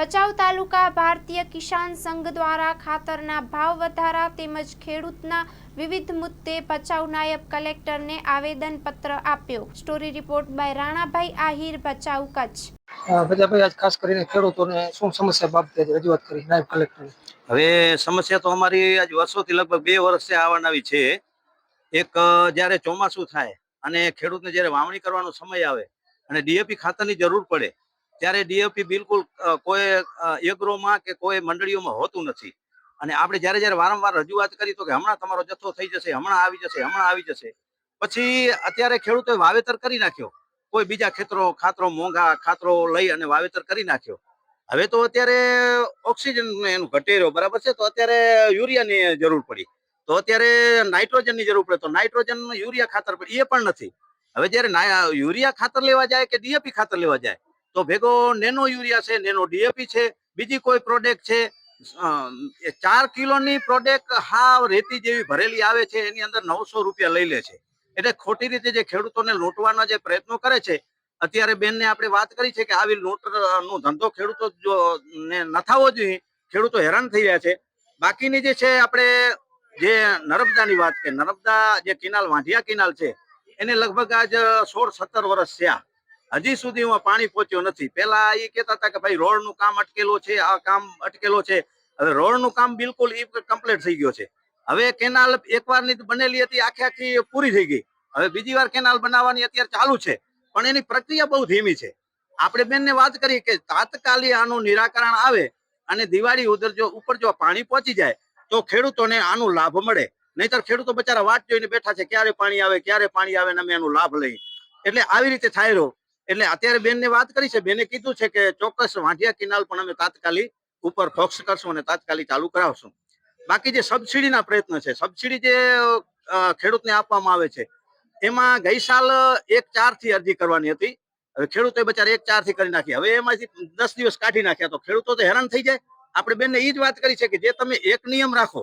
ભચાઉ તાલુકા ભારતીય કિસાન સંઘ દ્વારા ખાતરના ભાવ વધારા તેમજ ખેડૂતના વિવિધ મુદ્દે ભચાઉ નાયબ કલેક્ટરને આવેદનપત્ર આપ્યો. Story report by Ranabhai Ahir Bhachau Kutch. પ્રજાભાઈ આજ ખાસ કરીને ખેડૂતોને શું સમસ્યા બાબતે રજૂઆત કરી નાયબ કલેક્ટરે? હવે સમસ્યા તો અમારી આજ વર્ષોથી લગભગ બે વર્ષથી આવનાવી છે. એક જ્યારે ચોમાસું થાય અને ખેડૂતને જ્યારે વાવણી કરવાનો સમય આવે અને ડીએપી ખાતરની જરૂર પડે ત્યારે ડીએપી બિલકુલ કોઈ એગ્રોમાં કે કોઈ મંડળીઓમાં હોતું નથી. અને આપણે જ્યારે જ્યારે વારંવાર રજૂઆત કરી તો કે હમણાં તમારો જથ્થો થઈ જશે, હમણાં આવી જશે, હમણાં આવી જશે. પછી અત્યારે ખેડૂતોએ વાવેતર કરી નાખ્યો. કોઈ બીજા ખેતરો, ખાતરો, મોંઘા ખાતરો લઈ અને વાવેતર કરી નાખ્યો. હવે તો અત્યારે ઓક્સિજન એનું ઘટી રહ્યો, બરાબર છે? તો અત્યારે યુરિયાની જરૂર પડી. તો અત્યારે નાઇટ્રોજનની જરૂર પડે. તો નાઇટ્રોજન યુરિયા ખાતર એ પણ નથી. હવે જ્યારે યુરિયા ખાતર લેવા જાય કે ડીએપી ખાતર લેવા જાય? તો ભેગો નેનો યુરિયા છે, નેનો ડીએપી છે, બીજી કોઈ પ્રોડક્ટ છે ચાર કિલોની પ્રોડક્ટ હા રેતી જેવી ભરેલી આવે છે, એની અંદર નવસો રૂપિયા લઈ લે છે. એટલે ખોટી રીતે જે ખેડૂતોને લૂંટવાના જે પ્રયત્નો કરે છે, અત્યારે બેનને આપણે વાત કરી છે કે આવી લૂંટનો ધંધો ખેડૂતો જો, ને ન થવો જોઈએ, ખેડૂતો હેરાન થઈ રહ્યા છે. બાકીની જે છે આપણે જે નર્મદાની વાત કે, નર્મદા જે કિનાલ, વાંઢિયા કિનાલ છે, એને લગભગ આજ સોળ સત્તર વર્ષ થયા. હજી સુધીમાં પાણી પહોંચ્યો નથી. પેલા એ કહેતા હતા કે ભાઈ રોડનું કામ અટકેલું છે, આ કામ અટકેલો છે. હવે રોડનું કામ બિલકુલ કમ્પ્લીટ થઈ ગયો છે. હવે કેનાલ એકવારની બનેલી હતી, આખી આખી પૂરી થઈ ગઈ. હવે બીજી વાર કેનાલ બનાવવાની અત્યારે ચાલુ છે. પણ એની પ્રક્રિયા બહુ ધીમી છે. આપણે બેનને વાત કરી કે તાત્કાલિક આનું નિરાકરણ આવે અને દિવાળી ઉધર જો ઉપર જો પાણી પહોંચી જાય, તો ખેડૂતોને આનો લાભ મળે. નહીતર ખેડૂતો બચારા વાટ જોઈને બેઠા છે, ક્યારે પાણી આવે, ક્યારે પાણી આવે ને અમે એનો લાભ લઈએ. એટલે આવી રીતે થાય રહ્યો. એટલે અત્યારે બેનને વાત કરી છે. બેને કીધું છે કે ચોક્કસ વાંઢિયા કિનાલ પણ અમે તાત્કાલિક ઉપર ફોક્સ કરશું અને તાત્કાલિક ચાલુ કરાવશું. બાકી જે સબસિડીના પ્રયત્ન છે, સબસિડી જે ખેડૂતને આપવામાં આવે છે, એમાં ગઈ સાલ એક ચારથી અરજી કરવાની હતી. હવે ખેડૂતો બચારા એક ચારથી કરી નાખી. હવે એમાંથી દસ દિવસ કાઢી નાખ્યા. તો ખેડૂતો તો હેરાન થઈ જાય. આપણે બેનને એ જ વાત કરી છે કે જે તમે એક નિયમ રાખો,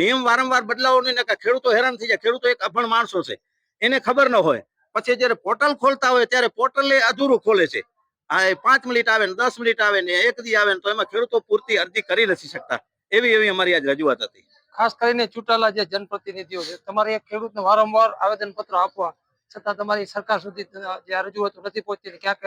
નિયમ વારંવાર બદલાવો નહીં, નકર ખેડૂતો હેરાન થઈ જાય. ખેડૂતો એક અભણ માણસો છે. એને ખબર ન હોય. પછી જયારે પોર્ટલ ખોલતા હોય ત્યારે પોર્ટલ એ અધૂરું ખોલે છે. આ પાંચ મિનિટ આવે ને દસ મિનિટ આવે ને એક દી આવે ને તો એમાં ખેડૂતો પૂરતી અરજી કરી નથી શકતા. એવી એવી અમારી આજ રજૂઆત હતી. ખાસ કરીને ચૂંટાયેલા જે જનપ્રતિનિધિઓ છે તમારે એક ખેડૂતને વારંવાર આવેદનપત્ર આપવા છતાં તમારી સરકાર સુધી જે રજૂઆતો નથી પહોંચતી ક્યાંક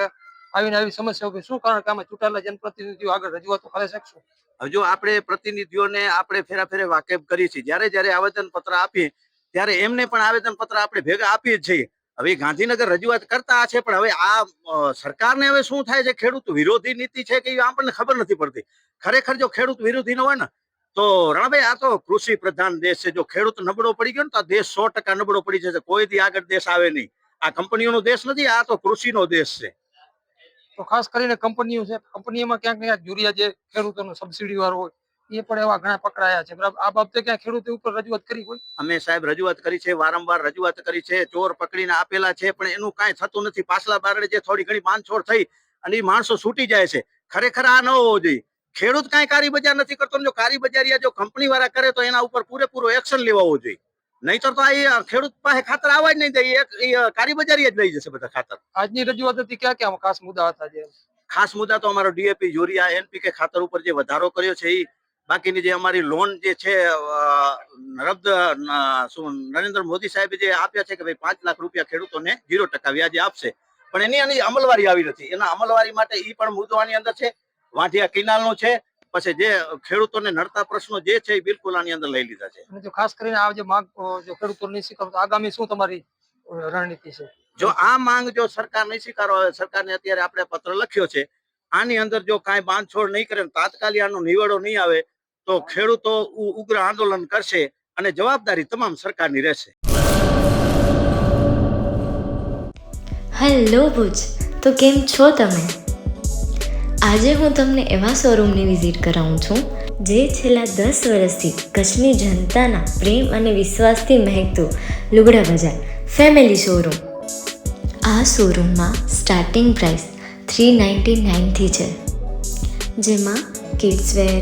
આવીને આવી સમસ્યા ઊભી શું કારણ કે આમાં ચૂંટાયેલા જનપ્રતિનિધિઓ આગળ રજૂઆતો કરી શકશું હજુ આપણે પ્રતિનિધિઓને આપણે ફેરા ફેરે વાકેફ કરીએ છીએ જ્યારે જ્યારે આવેદન પત્ર આપીએ ત્યારે એમને પણ આવેદન પત્ર આપણે ભેગા આપીએ જ છીએ. હવે ગાંધીનગર રજૂઆત કરતા છે, પણ હવે આ સરકારને હવે શું થાય છે? ખેડૂત વિરોધી નીતિ છે કે આપણને ખબર નથી પડતી. ખરેખર જો ખેડૂત વિરોધી ન હોય ને, તો રણભાઈ, આ તો કૃષિ પ્રધાન દેશ છે. જો ખેડૂત નબળો પડી ગયો ને, તો આ દેશ સો ટકા નબળો પડી જશે. કોઈ દી આગળ દેશ આવે નહીં. આ કંપનીઓનો દેશ નથી, આ તો કૃષિનો દેશ છે. તો ખાસ કરીને કંપનીઓ છે. કંપનીઓમાં ક્યાંક ક્યાંક યુરિયા જે ખેડૂતોનો સબસિડી વાળો હોય એ પણ એવા ઘણા પકડાયા છે. બરાબર? આ બાબતે ક્યાં ખેડૂતો ઉપર રજૂઆત કરી હોય? અમે સાહેબ રજૂઆત કરી છે વારંવાર રજૂઆત કરી છે ચોર પકડીને આપેલા છે પણ એનું કાંઈ થતું નથી. પાછલા બારડે જે થોડી ઘણી બાંધછોડ થઈ અને એ માણસો છૂટી જાય છે. ખરેખર આ ન હોવો જોઈએ. ખેડૂત કાંઈ કારી બજાર નથી કરતો જો કારી બજારિયા જો કંપની વાળા કરે તો એના ઉપર પૂરેપૂરો એક્શન લેવાવો જોઈએ. નહીતર તો આ ખેડૂત પાસે ખાતર આવવા જ નહીં દે એ- કારી બજારિયા જ લઈ જશે બધા ખાતર. આજની રજૂઆત હતી ક્યાં ક્યાં? ખાસ મુદ્દા હતા જે. ખાસ મુદ્દા તો અમારો ડીએપી યુરિયા એનપીકે ખાતર ઉપર જે વધારો કર્યો છે એ બાકીની જે અમારી લોન જે છે શું નરેન્દ્ર મોદી સાહેબે જે આપ્યા છે કે ભાઈ પાંચ લાખ રૂપિયા ખેડૂતોને ઝીરો ટકા વ્યાજે આપશે. પણ એની આની અમલવારી આવી નથી. એના અમલવારી માટે એ પણ મુદ્દો આની અંદર છે. વાંઢિયા કિનાલનો છે. પછી જે ખેડૂતોને નડતા પ્રશ્નો જે છે એ બિલકુલ આની અંદર લઈ લીધા છે. અને જો ખાસ કરીને આ જે માંગ જો ખેડૂતો નહીં સ્વીકારો આગામી શું તમારી રણનીતિ છે? જો આ માંગ જો સરકાર નહીં સ્વીકારો સરકારને અત્યારે આપણે પત્ર લખ્યો છે. આની અંદર જો કાંઈ બાંધછોડ નહીં કરે તાત્કાલિક આનો નિવેડો નહીં આવે તો ખેડૂતો ઉગ્ર આંદોલન કરશે અને જવાબદારી તમામ સરકારની રહેશે. હેલો ભુજ, તો કેમ છો તમે? આજે હું તમને એવા શોરૂમની વિઝિટ કરાવું છું, જે છેલ્લા દસ વર્ષથી કચ્છની જનતાના પ્રેમ અને વિશ્વાસથી મહેકતું લુગડા બજાર ફેમિલી શોરૂમ. આ શોરૂમમાં સ્ટાર્ટિંગ પ્રાઇસ થ્રી નાઇન્ટી નાઇનથી છે. જેમાં kids wear